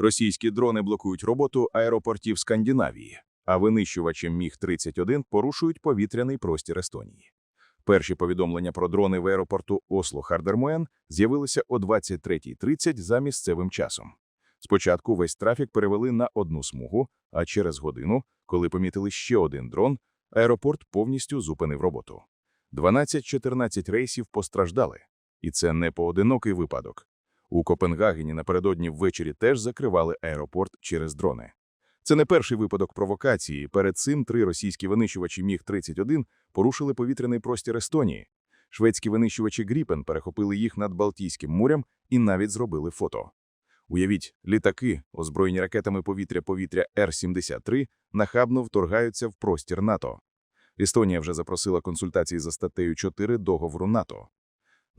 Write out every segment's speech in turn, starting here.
Російські дрони блокують роботу аеропортів Скандинавії, а винищувачі Міг-31 порушують повітряний простір Естонії. Перші повідомлення про дрони в аеропорту Осло-Хардермоен з'явилися о 23.30 за місцевим часом. Спочатку весь трафік перевели на одну смугу, а через годину, коли помітили ще один дрон, аеропорт повністю зупинив роботу. 12-14 рейсів постраждали, і це не поодинокий випадок. У Копенгагені напередодні ввечері теж закривали аеропорт через дрони. Це не перший випадок провокації. Перед цим три російські винищувачі Міг-31 порушили повітряний простір Естонії. Шведські винищувачі Гріпен перехопили їх над Балтійським морем і навіть зробили фото. Уявіть, літаки, озброєні ракетами повітря-повітря Р-73, нахабно вторгаються в простір НАТО. Естонія вже запросила консультації за статтею 4 договору НАТО.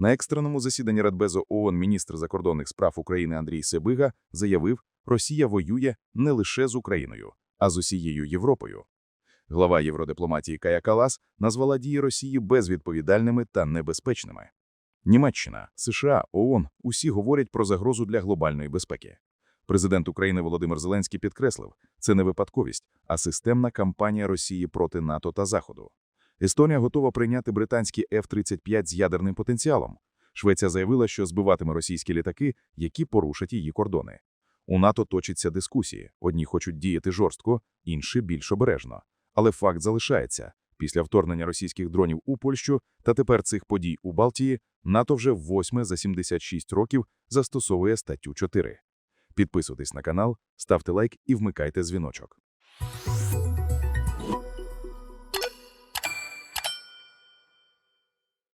На екстреному засіданні Радбезу ООН міністр закордонних справ України Андрій Себига заявив, Росія воює не лише з Україною, а з усією Європою. Глава євродипломатії Кая Калас назвала дії Росії безвідповідальними та небезпечними. Німеччина, США, ООН – усі говорять про загрозу для глобальної безпеки. Президент України Володимир Зеленський підкреслив, це не випадковість, а системна кампанія Росії проти НАТО та Заходу. Естонія готова прийняти британські F-35 з ядерним потенціалом. Швеція заявила, що збиватиме російські літаки, які порушать її кордони. У НАТО точаться дискусії. Одні хочуть діяти жорстко, інші більш обережно. Але факт залишається. Після вторгнення російських дронів у Польщу та тепер цих подій у Балтії, НАТО вже восьме за 76 років застосовує статтю 4. Підписуйтесь на канал, ставте лайк і вмикайте дзвіночок.